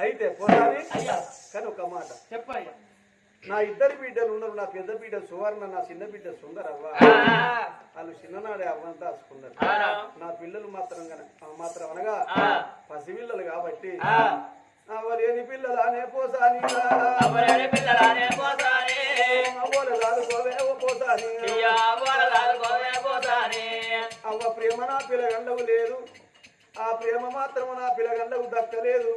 అయితే అయ్యా. కానీ ఒక మాట. చెప్పయ్యా. నా ఇద్దరు బిడ్డలు ఉన్నారు. నా పెద్ద బిడ్డ సువర్ణ నా చిన్న బిడ్డ సుందరవ్వ. వాళ్ళు చిన్ననాడే అవ్వంతా దాచుకున్నారు. నా పిల్లలు మాత్రం మాత్రం అనగా. పసిపిల్లలు కాబట్టి ఆ, అవ్వలేని పిల్లలు అనే పోసాని. పిల్లలానే పోతానే పోసాని. పోతానే అవ్వ ప్రేమ నా పిల్లగండవు లేదు. ఆ ప్రేమ మాత్రము నా పిల్లగండవు దక్కలేదు.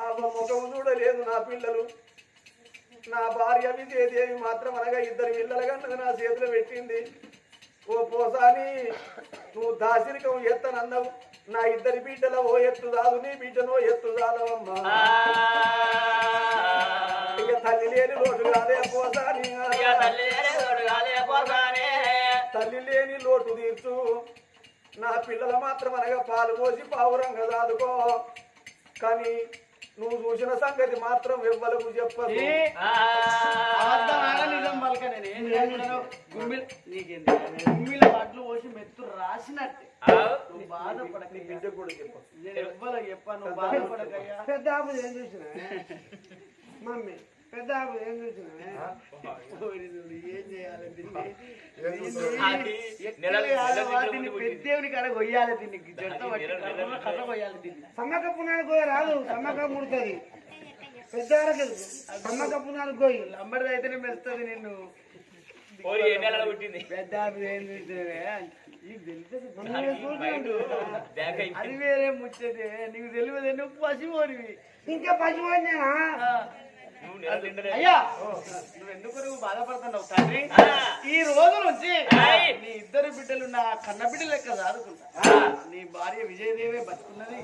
అవ్వ ముఖము చూడలేదు నా పిల్లలు. నా భార్య విజయదేవి మాత్రం అనగా ఇద్దరు పిల్లల గంటకు నా చేతిలో పెట్టింది. ఓ పోసాని నువ్వు దాసిరికం ఎత్తనన్నావు. నా ఇద్దరి బిడ్డల ఓ ఎత్తు దాదు నీ బిడ్డనో ఎత్తు దాదవమ్మా ఆ, ఇక తల్లి లేని లోటు కాదే పోసాని. తల్లి లేని లోటు తీర్చు. నా పిల్లల మాత్రం అనగా పాలు పోసి పావురంగా దాదుకో కానీ నువ్వు చూసిన సంగతి మాత్రం ఎవ్వలకు చెప్పదు నిజం పలక నేను. ఏం చేస్తున్నాను గుమ్మిల పోసి మెత్తు రాసినట్టే. నువ్వు నీ బాధపడకయ్యా బిడ్డ కూడా చెప్పు నేను ఎవ్వరికి చెప్పాను నువ్వు బాధపడకయ్యా పెద్ద ఆపు ఏం చూసినా? మమ్మీ. పెద్ద ఏం చేయాలి దీన్ని? పెద్దేవుని కాడ కొయ్యాలి దీన్ని జంట పట్టి నెలలు- నెలలు- కర్ర- కర్ర కొయ్యాలి దీన్ని. సమ్మక్క పునానికి పోయి రాదు సమ్మక్క ముడుతుంది. పెద్ద సమ్మక్క పునానికి పోయి లంబడి అయితేనే మెస్తుంది నిన్ను. పెద్ద ఏం చూసినవే? అది వేరే ముచ్చటే. నీకు తెలియదు నువ్వు పసిపోనివి. ఇంకా తిండలే అయ్యా నువ్వు ఎందుకు నువ్వు బాధపడుతున్నావు తండ్రి. ఈ రోజు నుంచి. నీ ఇద్దరు బిడ్డలు నా కన్న బిడ్డ లెక్క చదువుకుంటా నీ భార్య విజయదేవే బతుకున్నది.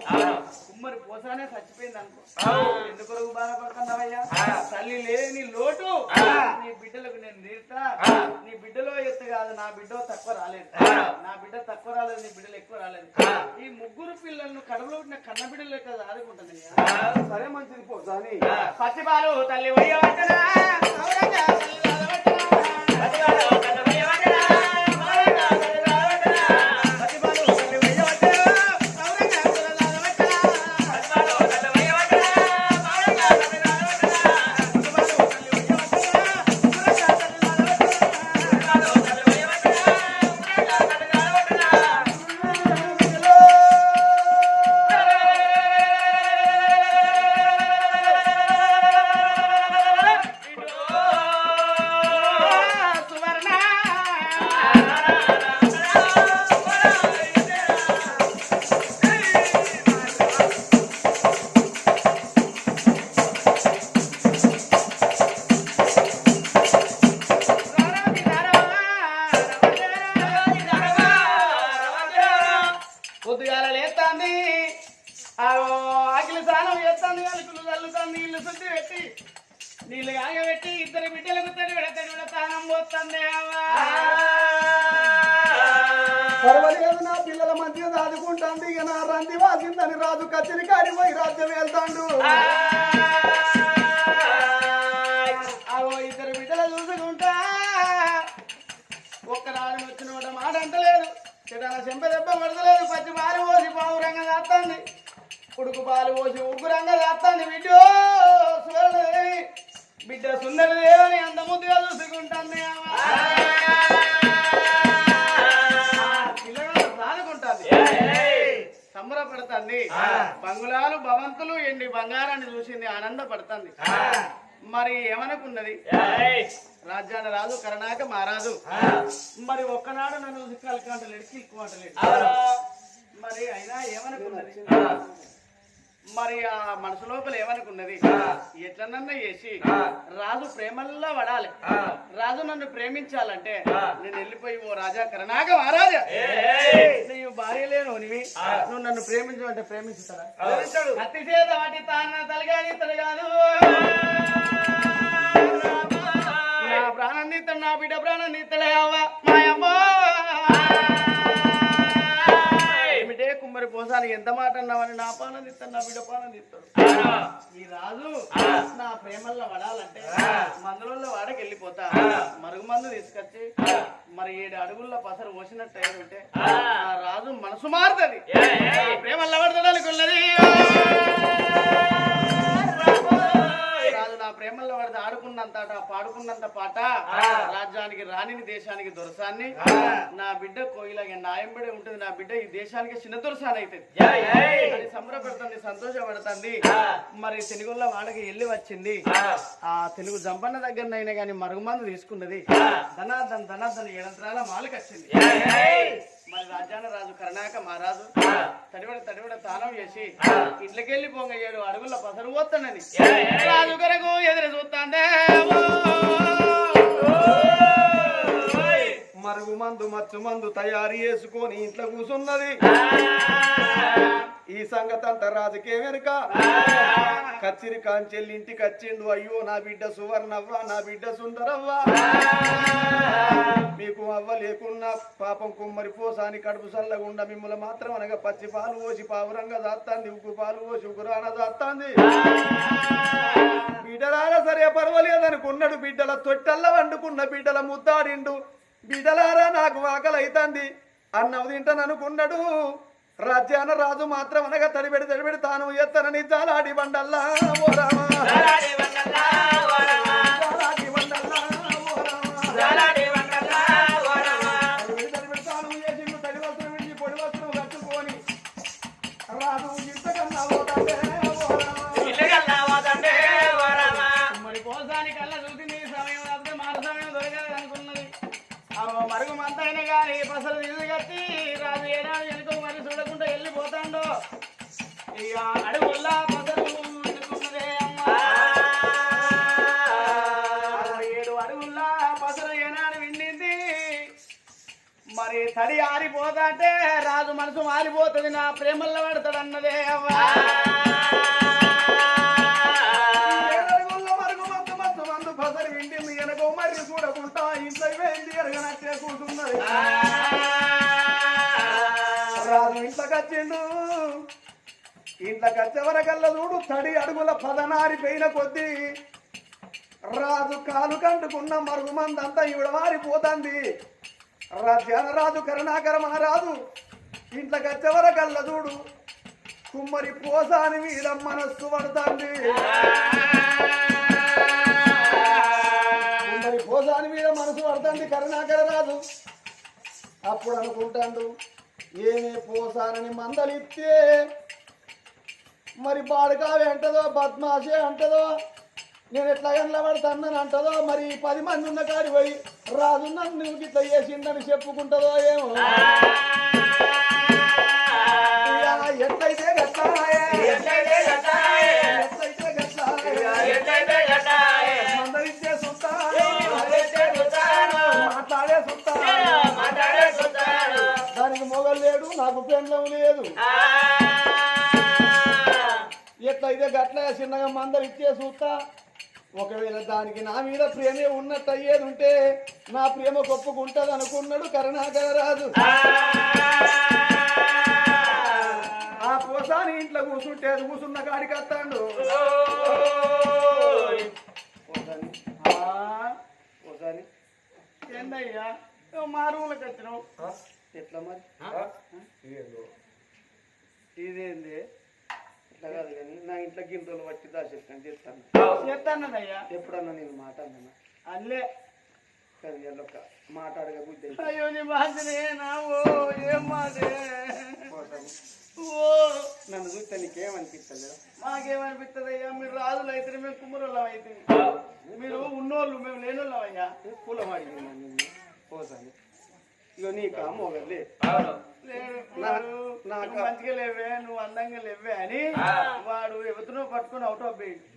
కుమ్మరి పోసానే చచ్చిపోయింది అనుకో అవును. ఎందుకు నువ్వు బాధపడుతున్నావయ్యా ఆ. తల్లి లేని లోటు ఆ. నీ బిడ్డలకు నేను తీరుతా ఆ. నీ బిడ్డలో ఎత్తు కాదు నా బిడ్డ తక్కువ రాలేదు ఆ. నా బిడ్డ తక్కువ రాలేదు నీ బిడ్డలు ఎక్కువ రాలేదు ఆ. ఈ ముగ్గురు పిల్లలను కడుపులో పుట్టిన కన్న బిడ్డలు లెక్క చదువుకుంటాను సరే మంచిది పోసాని పచ్చిపాలు తల్లి వయ్యవచ్చనా చేస్తాంది అలుకులు చల్లుతాంది ఇల్లు శుద్ధి పెట్టి నీళ్ళు కాగబెట్టి ఇద్దరు బిడ్డలకు తడి విడ తడి విడ స్నానం పోతుంది పర్వాలేదు నా పిల్లల మధ్య దాదుకుంటాంది ఇక నా రంది వాసిందని రాజు కచ్చిరి కాడి పోయి రాజ్యం వెళ్తాండు. అవో ఇద్దరు బిడ్డలు చూసుకుంటా. ఒక్కనాడు వచ్చిన మాట అంటలేదు చెడాల చెంప దెబ్బ పడతలేదు పచ్చి పాలు పోసి పావురంగా దాత్తంది ఉడుకు పాలు పోసి ఉగ్గురంగా దాత్తంది బిడ్డ. సువర్ణదేవి బిడ్డ సుందరదేవని అంత ముద్దుగా సాదుకుంటాంది సంబరపడుతుంది. బంగుళాలు భవంతులు ఎండి బంగారాన్ని చూసింది ఆనందపడుతుంది. మరి ఏమనుకున్నది? రాజ్యాన్ని రాజు కరణాక మహారాజు మరి ఒక్కనాడు నన్ను కలకంటలేడు కిల్కుమంటలేడు మరి అయినా ఏమనుకున్నది? మరి ఆ మనసు లోపల ఏమనుకున్నది? ఎట్లనన్నా చేసి రాజు ప్రేమల్లో పడాలి. రాజు నన్ను ప్రేమించాలంటే నేను వెళ్ళిపోయి ఓ రాజా కరణాక మహారాజా నీవు భార్య లేను నీవి. నువ్వు నన్ను ప్రేమించమంటే ప్రేమించుతారా కత్తి చేత వాటి తాన తలగాని తలగాదు. నా ప్రాణం నా బిడ్డ ప్రాణం అవ్వ. ఎంత మాట అన్నావని నా పానం తీస్తాడు నా బిడ్డ పానం తీస్తాడు ఈ రాజు నా ప్రేమల్లో పడాలంటే మందులలో వాడకి వెళ్ళిపోతా. మరుగు మందు తీసుకొచ్చి మరి ఏడు అడుగుల్లో పసరు పోసినట్టు అయి ఉంటే ఆ. రాజు మనసు మారుతుంది. ప్రేమల్లో పడతాడు అనుకున్నది ఆడుకున్నంత పాడుకున్నంత పాట. రాజ్యానికి రాణిని దేశానికి దొరసాన్ని. నా బిడ్డ కోయిల నాయంబడే ఉంటుంది. నా బిడ్డ ఈ దేశానికి చిన్న దొరసాని అవుతుంది అని సంబరపడుతుంది సంతోషపడుతుంది. మరి తెలుగులో వాడకి వెళ్ళి వచ్చింది. ఆ. తెలుగు జంపన్న దగ్గరనైనా కానీ మరుగుమందు తీసుకున్నది. ధనార్దన్ ధనార్దన్ ఏడంతరాల మాలకు వచ్చింది. మరి రాజాన రాజు కరుణాక మహారాజు తడివడ తడివడ తానం చేసి ఇంట్లోకెళ్ళి పొంగ ఏడు అడుగుల పసరు పోతానని. రాజు కొరకు ఎదురు చూస్తాండే. మరుగు మందు మచ్చు మందు తయారు చేసుకొని ఇంట్లో కూసున్నది. ఈ సంగతి అంట రాజుకే వెనుక కచ్చిరి కాంచెల్లి ఇంటికి వచ్చిండు అయ్యో నా బిడ్డ సువర్ణవ్వ నా బిడ్డ సుందరవ్వ. మీకు అవ్వ లేకున్నా పాపం కుమ్మరి పోసాని కడుపు సల్లగుండా మిమ్మల్ని మాత్రం అనగా పచ్చి పాలు పోసి పావురంగా దాత్తాంది ఉగ్గు పాలు పోసి ఉగ్గురాన దాత్తాంది. బిడ్డలారా సరే పర్వాలేదు అనుకున్నాడు బిడ్డల తొట్టల్ల వండుకున్న బిడ్డల ముద్దాడిండు. బిడ్డలారా నాకు ఆకలి అవుతుంది అన్నం తింటాను అనుకున్నాడు రాజ్యాన రాజు మాత్రం అనగా తడిబెడి తడిబెడి తాను ఎత్తనని జాలాడి బండల్లా ఓ రామా. పసలు అనుకున్నదే అమ్మా. ఏడు అడుగుల్లా పసలు ఏనాడు విండింది మరి తడి ఆరిపోతాంటే రాజు మనసు మారిపోతుంది నా ప్రేమల్లో పడతాడు అన్నదే అవ్వా పసరి చూడకుండా ఇంట్లో వేంది ఎరగనట్టే కూతున్నది రాజు ఇంట్లోకి వచ్చిండు. ఇంట్లోకి వచ్చే చూడు తడి అడుగుల పదనారి పెయిన కొద్దీ రాజు కాలు కంటుకున్న మరుగు మంది అంతా మారిపోతుంది. రాజు కరుణాకర మహారాజు ఇంట్లోకి వచ్చే చూడు కుమ్మరి పోసాని మీద మనస్సు పడుతుంది. కుమ్మరి పోసాని మీద మనసు పడుతుంది కరుణాకర రాజు. అప్పుడు అనుకుంటాడు ఏమే పోసానని మందలిస్తే మరి బాడకావి అంటదో బద్మాషే అంటదో నేను ఎట్లా కనబడుతున్నాను అంటదో మరి పది మంది ఉన్న కాడి పోయి రాజు నన్ను ఇట్లా చేసిందని చెప్పుకుంటుందో ఏమో. ఎట్లయితే. మాట్లాడే. దానికి మొగలు లేడు నాకు పెండ్లం లేదు. ఎట్లయితే గట్ల చిన్నగా మందలు ఇచ్చే చూస్తా ఒకవేళ దానికి నా మీద ప్రేమే ఉన్నట్టు అయ్యేది ఉంటే నా ప్రేమ గొప్పకుంటది అనుకున్నాడు కరుణాకర రాజు ఆ పోసాని ఇంట్లో కూర్చుంటే అది కూర్చున్న కాడికి వస్తాడు. పోసాని ఏందయ్యా? వచ్చినావు. ఎట్లా మరి? ఇదేంది? ఇట్లా కాదు కానీ నా ఇంట్లో గింతలు పట్టి దాచేస్తాను చేస్తాను. చేస్తానదయ్యా ఎప్పుడన్నా నేను మాట అన్నా. అల్లే కానీ బుద్ధి అయితే. అయ్యో నీ బాధనే నావో ఏం ఓ. నన్ను చూస్తే నీకేమనిపిస్తలేదు? మాకేమనిపిస్తుంది మీరు రాజులు అయితే మేము కుమ్మరోళ్ళం అయితే మీరు ఉన్నోళ్ళు మేము లేనోళ్ళం అయ్యా. పూలం అడిగింది నిన్ను. పోసాని ఇగో. నా- నువ్వు నాకు- మంచిగా లేవే నువ్వు అందంగా లేవే అని వాడు ఎవరినో పట్టుకొని అవుట్ ఆఫ్ పోయింది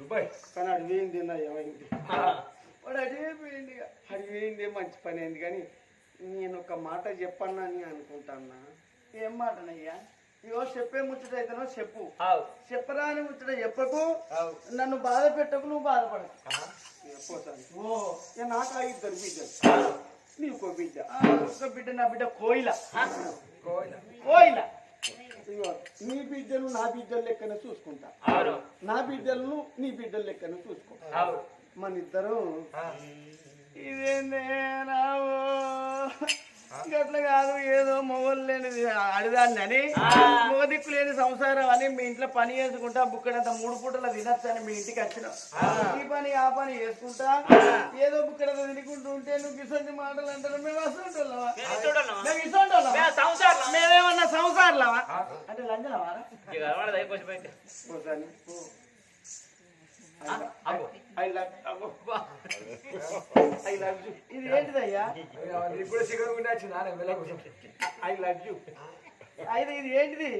కానీ అడి వేయింది నా ఏమైంది వాడు అటే పోయింది ఇక. అడి వేయిందే మంచి పని అయింది కానీ నేను ఒక మాట చెప్పన్నా అని అనుకుంటాన్నా. ఏం మాటనయ్యా? ఇగో చెప్పే ముచ్చట అయితేనో చెప్పు. చెప్పరాని ముచ్చట చెప్పకు. నన్ను బాధ పెట్టకు నువ్వు బాధపడకు. ఇక పోసాని ఓ ఇక నాకు ఆ ఇద్దరు బిడ్డలు. నీకో బిడ్డ బిడ్డ నా బిడ్డ కోయిల కోయిల ఇగో నీ బిడ్డలు నా బిడ్డల లెక్కన చూసుకుంటా నా బిడ్డలను నీ బిడ్డల లెక్కన చూసుకో మన ఇద్దరు ఇదేందే రావు గట్ల కాదు ఏదో మొగలు లేనిది అడిదాన్ని అని మొగ దిక్కు లేని సంసారం అని మీ ఇంట్లో పని చేసుకుంటా బుక్కడంత మూడు పూటల తినచ్చు అని మీ ఇంటికి వచ్చినాం. ఈ పని ఆ పని చేసుకుంటా ఏదో బుక్కడంత తినుకుంటూ ఉంటే నువ్వు గిసంటి మాటలు అంటారు మేము సంసారం మేమేమన్నా సంసార్లవా అంటే లంజనవా I love I love you. ఇది ఏంటిదయ్యా? నీకు కూడా సిగర్ ఉండే వచ్చింది నానే వెళ్ళ ఐ లవ్ యూ. అయితే ఇది ఏంటిది?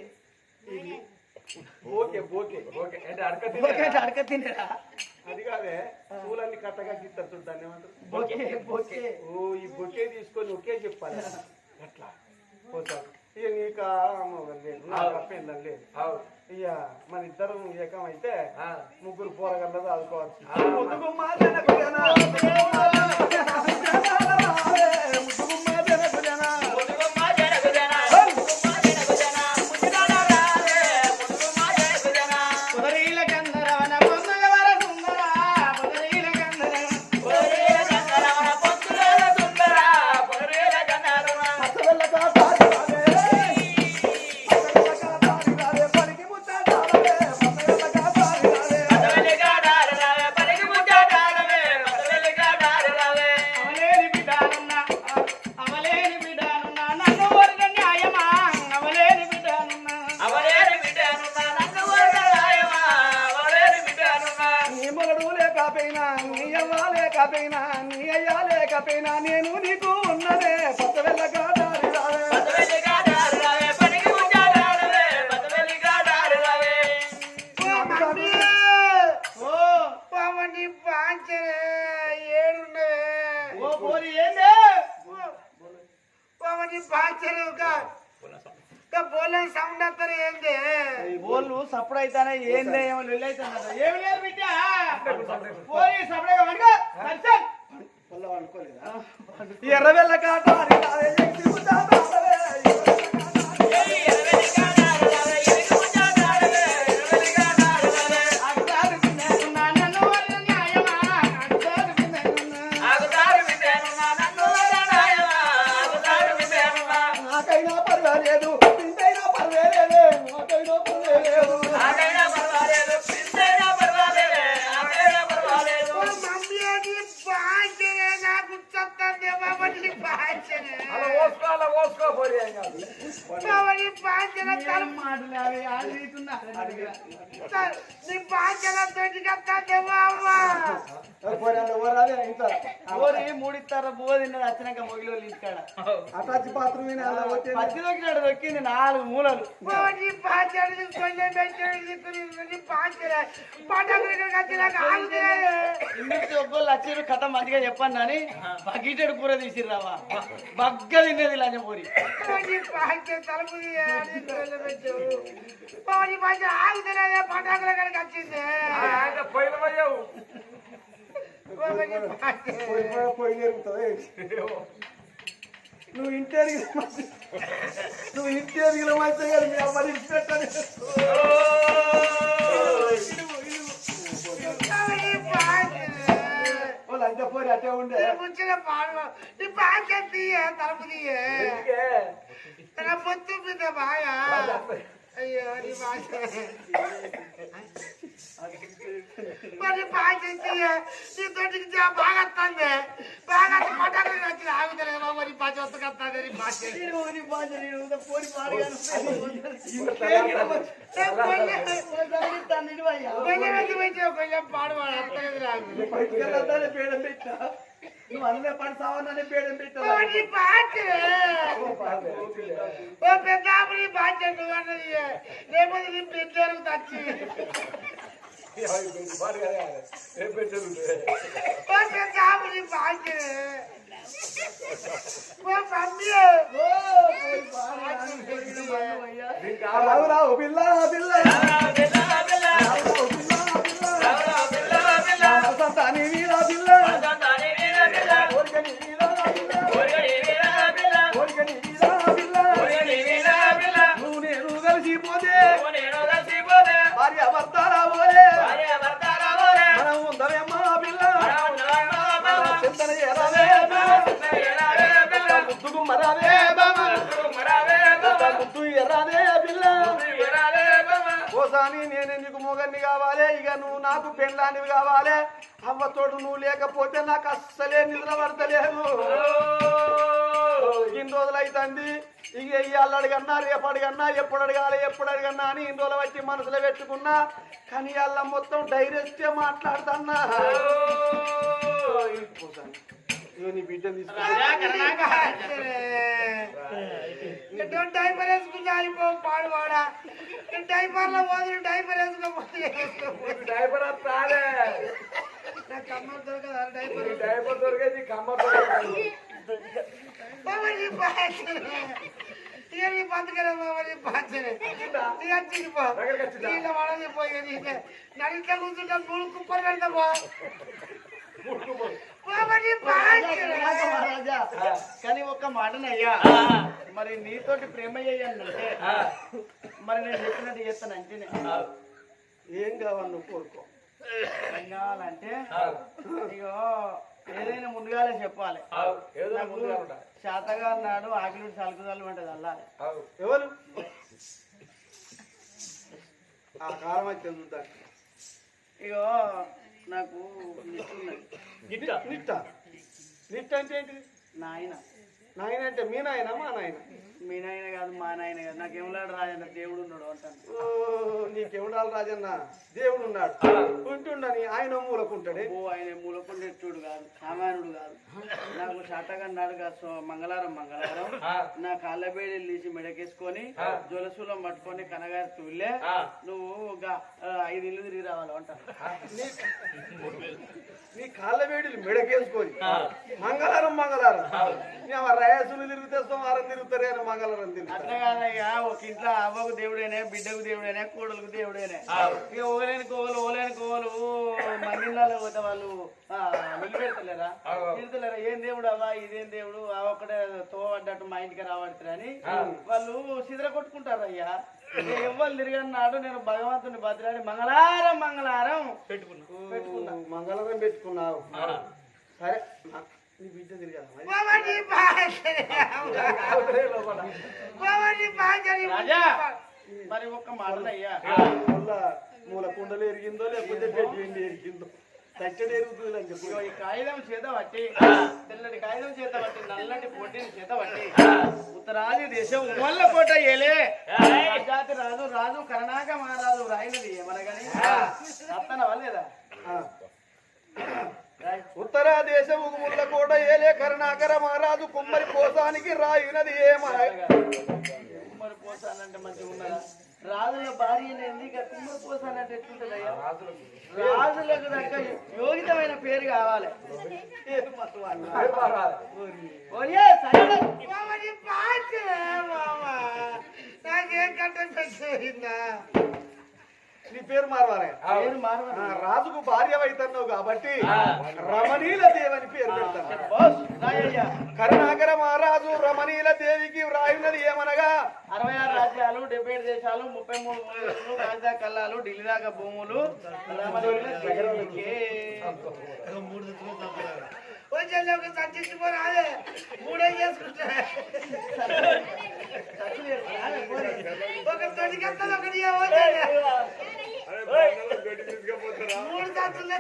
Okay okay. ఓకే అంటే అడక బొకే అడక తినేరా? అది కాదే పూలన్నీ కట్టగా దాన్ని ఏమంటారు? బొకే బొకే ఓ ఈ బొకే తీసుకొని ఒకే చెప్పాలి. అట్లా. పోతాడు ఇక నీకు అమ్మగారు లేదు నాకు అప్పేందని లేదు ఇక మన ఇద్దరం ఏకం అయితే ముగ్గురు పోరగల్లదు ఆదుకోవచ్చు. ఒక బోలని సౌండ్. వస్తారు ఏంది? బోళ్ళు సప్పుడు ఏందే? ఏమో ఏమి లేదు బిడ్డ. పోయి పోరి పోరి మూడిస్తారా బువ్వ తిన్నది వచ్చినాక మొగిలో ఇంటికాడ. అటాచి పచ్చి దొక్కినాడు దొక్కింది నాలుగు మూలలు. ఇంటికి ఒక్కళ్ళు వచ్చారు కథ మంచిగా చెప్పండి అని. బకెటెడ్ కూర తీసిర్రావా బగ్గ తిన్నది పోరి పాంచే తలుపు తీయాలి, తొలి పెట్టావు. పవని పాంచే ఆగుతున్నదే పండగల కనుక వచ్చింది పోయిన పోయావు పవని పాంచే. పోయి పోయి పోయి నేర్పుతావు నువ్వు ఇంటేరిగి నువ్వు ఇంటేరిగిలో మంచిగా మీ అమ్మ పెట్టని పవని పాంచే. వాళ్ళు అంత పోరి అట్టే ఉండే నీ ముచ్చిన పాడు నీ పాంచే తీయే తలుపు తీయే ఎందుకే? తన పొత్తు మీద బాగా అయ్యో నీ పాంచే మరి పాంచే తీయే నీ తోటికి జా బాగా వస్తుంది బాగా పండగలు వచ్చి ఆగుతలేదు మరి పాంచే వస్తుంది నీ పాంచే పోరి పాడగాను కొంచెం మంది మంచిగా కొంచెం పాడువాడు అత్తలేదు నాకు బయటికెళ్ళొద్దని పేడం పెట్టినా నువ్వు అన్నీ పని సావన్నానే పేడం పెట్టావు ఓ నీ పాటే ఓ పెద్దాపురి బాధ్య నువ్వు అన్నది లేకపోతే నీ పెద్దలకు తచ్చి ఓ పెద్దాపురి బాధ్య ఓ మమ్మీ రావు రావు పిల్ల పిల్ల రావు పిల్ల పోసాని నేను నీకు మొగన్ని కావాలి. ఇక నువ్వు నాకు పెళ్ళానివి కావాలి. అవ్వతోడు నువ్వు లేకపోతే నాకు అస్సలే నిద్ర పడతలేదు. ఇన్ని రోజులు అవుతుంది ఇక ఇవాళ అడిగన్నా రేపు అడిగన్నా ఎప్పుడు అడగాలి ఎప్పుడు అడిగన్నా అని ఇన్ని రోజులు వచ్చి మనసులో పెట్టుకున్నా. కానీ ఇవాళ మొత్తం డైరెక్టే మాట్లాడుతున్నా. నీ బిడ్డను తీసుకురా. எட்டும் டைப்பர் வேஸ்க்கு ஜாலி போகும் பாடுவாடா. டைப்பர்ல போது டைப்பர் வேஸ்க்கு போது டைப்பரா தானே? நான் கம்மர் தோர்க்க வர டைப்பர் டைப்பர் தோர்க்க நீ கம்மர் தோர்க்க பாவரி நடிக்க முழுக்கு போய் కానీ ఒక్క మాటనయ్యా. మరి నీతోటి ప్రేమ చేయాలంటే మరి నేను చెప్పినట్టు చేస్తాను అంటేనే. ఏం కావాలి నువ్వు కోరుకో. ఏం కావాలంటే ఇగో ఏదైనా ముందుగానే చెప్పాలి. శాతగా అన్నాడు ఆకిలి సలుకుదలు ఉంటుంది అల్లాలి ఎవరు? ఆ కాలం అయితే చూద్దాం ఇగో నాకు నిట్ట నిట్ట అంటే ఏంటిది? నాయన. నాయన అంటే మీ నాయన మా నాయన? మీ నాయన కాదు మా నాయన కాదు. నాకు రాజన్న దేవుడు ఉన్నాడు అంటాను. ఓ, నీకెవడాలి రాజన్న దేవుడు ఉన్నాడు. ఉంటుండని ఆయన మూలకుంటాడే. ఓ ఆయన మూలకొండెట్టుడు కాదు సామాన్యుడు కాదు. నాకు శాతగా అన్నాడు కాదు మంగళవారం మంగళవారం నా కాళ్ళ బేడీలు తీసి మెడకేసుకొని జొలసూలం పట్టుకొని కనగారి తుల్లే నువ్వు ఒక ఐదు ఇల్లు తిరిగి రావాలి అంటాను. నీ- నీ కాళ్ళ వేడిలు మెడకేసుకొని మంగళవారం మంగళవారం రయాసులు తిరిగితే సోమవారం తిరుగుతారే అని మంగళవారం అట్లా కాదయ్యా ఒక ఇంట్లో అవ్వకు దేవుడేనే బిడ్డకు దేవుడేనే కోడలకు దేవుడేనే. ఇక ఓలేని కోవలు ఓలేని కోవలు మందిళ్ళలో పోతే వాళ్ళు నిలబెడతలేరా? తిడతలేరా? ఏం దేవుడు అవ్వా ఇదేం దేవుడు? ఆ ఒక్కడే తోవడ్డట్టు మా ఇంటికి రావడుతురని వాళ్ళు సిద్ర కొట్టుకుంటారు అయ్యా. ఎవ్వరు తిరిగన్నాడు నేను భగవంతుని బతిరాడి మంగళవారం మంగళవారం పెట్టుకున్నా. ఓ, మంగళవారం పెట్టుకున్నావు. సరే మరి? ఒక్క మళ్ళా మూల కుండలు ఎరిగిందో లేకపోతే బెడ్ వెండి ఎరిగిందో? తచ్చడి ఎరుగుతుంది అని చెప్పి ఇగో ఈ కాగితం చేత పట్టి తెల్లటి కాగితం చేత పట్టి నల్లటి పొట్టిని చేత పట్టి ఉత్తరాది దేశం ఉమ్మల్ల కోట ఏలే. జాతి రాజు రాజు కర్ణాక మహారాజు రాయినది ఏమనగాని అత్తన వల్లేదా. ఉత్తర దేశము ముళ్ళ కోట ఏలే కరుణాకర మహారాజు కుమ్మరి పోసానికి రాయినది ఏమన కుమ్మరి పోసానంటే మంచిగా ఉన్నదా? రాజుల ఇక కుమ్మరి ఎట్లుంటదయ్యా రాజులకు దక్క యోగితమైన పేరు కావాలి. సరే నాకేం పెట్టిందా నీ పేరు మారవాలే పేరు రాజుకు భార్య అవుతున్నావు కాబట్టి రమణీల దేవని పేరు పెడతాను. కరుణాకర మహారాజు రమణీల దేవికి వ్రాయినది ఏమనగా? అరవై ఆరు రాజ్యాలు డెబ్బై ఏడు దేశాలు ముప్పై మూడు రాజధాని కల్లాలు ఢిల్లీ దాకా భూములు రామదేవుల దగ్గరికి. వచ్చే ఒక సంచిపోయి రాలే మూడే చేసుకుంటే. ఒక తొడికెత్తలు ఒకటి మూడు సంచులు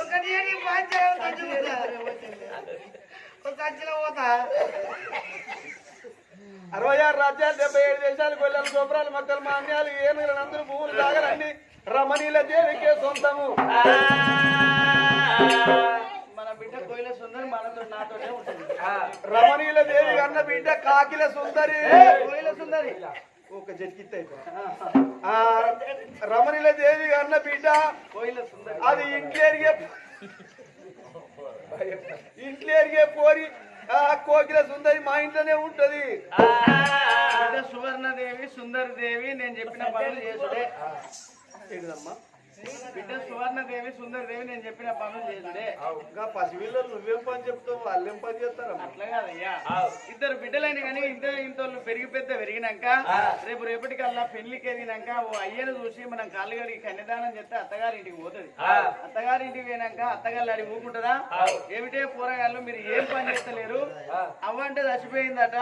ఒకటి ఏడి పాంచాలి ఒక సంచిలో పోతా. అరవై ఆరు రాజ్యాలు డెబ్బై ఏడు దేశాలు గొల్లలు గోపురాలు మొక్కలు మాన్యాలు ఏనుగులు అందరూ భూములు జాగలన్నీ రమణీల దేవికే సొంతము. కోయిల సుందరి మనతో నాతోనే ఉంటుంది. రమణీల దేవి అన్న బిడ్డ కాకిల సుందరి. కోయిల సుందరి. ఒక జట్కిత్ అయిపోయి. రమణీల దేవి అన్న బిడ్డ కోయిల సుందరి. అది ఇంట్లేరిగే ఇంట్లేరిగే పోరి ఆ కోకిల సుందరి మా ఇంట్లోనే ఉంటది. సువర్ణదేవి సుందరి దేవి నేను చెప్పిన పనులు చేసుడే ఏంటిదమ్మా బిడ్డ సువర్ణదేవి సుందరదేవి నేను చెప్పిన పనులు చేసుడే. ఇంకా పసిపిల్లలు నువ్వేం పని చెప్తావు? వాళ్ళేం పని చేస్తారమ్మా? అట్లా కాదయ్యా. ఇద్దరు బిడ్డలైన కానీ ఇద్దరు ఇంతోళ్ళు పెరిగి పెద్ద పెరిగినాక రేపు రేపటికల్లా పెళ్ళికి ఎదిగినాక ఓ అయ్యను చూసి మనం కాళ్ళు కడిగి కన్యదానం చేస్తే అత్తగారి ఇంటికి పోతుంది. అత్తగారి ఇంటికి పోయినాక అత్తగారు అడిగి ఊకుంటుందా ఏమిటే పోరగాళ్ళు మీరు ఏం పని చేస్తలేరు? అవ్వ అంటే చచ్చిపోయిందట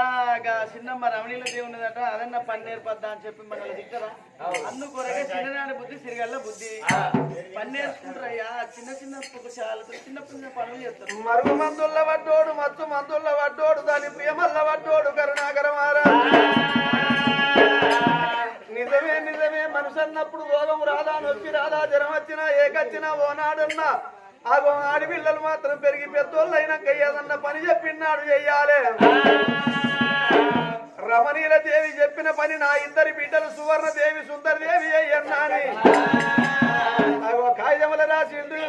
చిన్నమ్మ రమణీల దేవునిదట అదన్న పని నేర్పద్దా అని చెప్పి మనల్ని తిట్టరా? అందుకొరకే చిన్ననాటి బుద్ధి సిరిగల్ల బుద్ధి. పని నేర్చుకుంటారయ్యా. చిన్న చిన్న చాలా చిన్న చిన్న పనులు చేస్తారు. మరుగు మందుల్ల వడ్డోడు మత్తు మందుల్ల వడ్డోడు దాని ప్రియమల్ల వడ్డోడు కరుణాకర మహారాజ్. నిజమే నిజమే మనిషి అన్నప్పుడు రోగం రాదా నొప్పి రాదా జ్వరం వచ్చినా ఏకచ్చినా ఓనాడన్నా. ఆ ఆడపిల్లలు మాత్రం పెరిగి పెద్దోళ్ళు అయినాక ఏదన్నా పని చెప్పినాడు చెయ్యాలి. రమణీల దేవి చెప్పిన పని నా ఇద్దరి బిడ్డలు సువర్ణ దేవి సుందర దేవి అయ్యన్నాని కాగితముల రాసిండు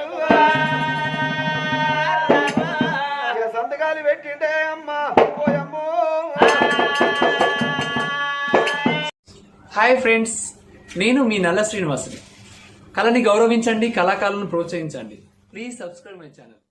సంతకాలు పెట్టిండే అమ్మా పోయమ్మో. హాయ్ ఫ్రెండ్స్ నేను మీ నల్ల శ్రీనివాసుని. కళని గౌరవించండి కళాకారులను ప్రోత్సహించండి. Please subscribe my channel.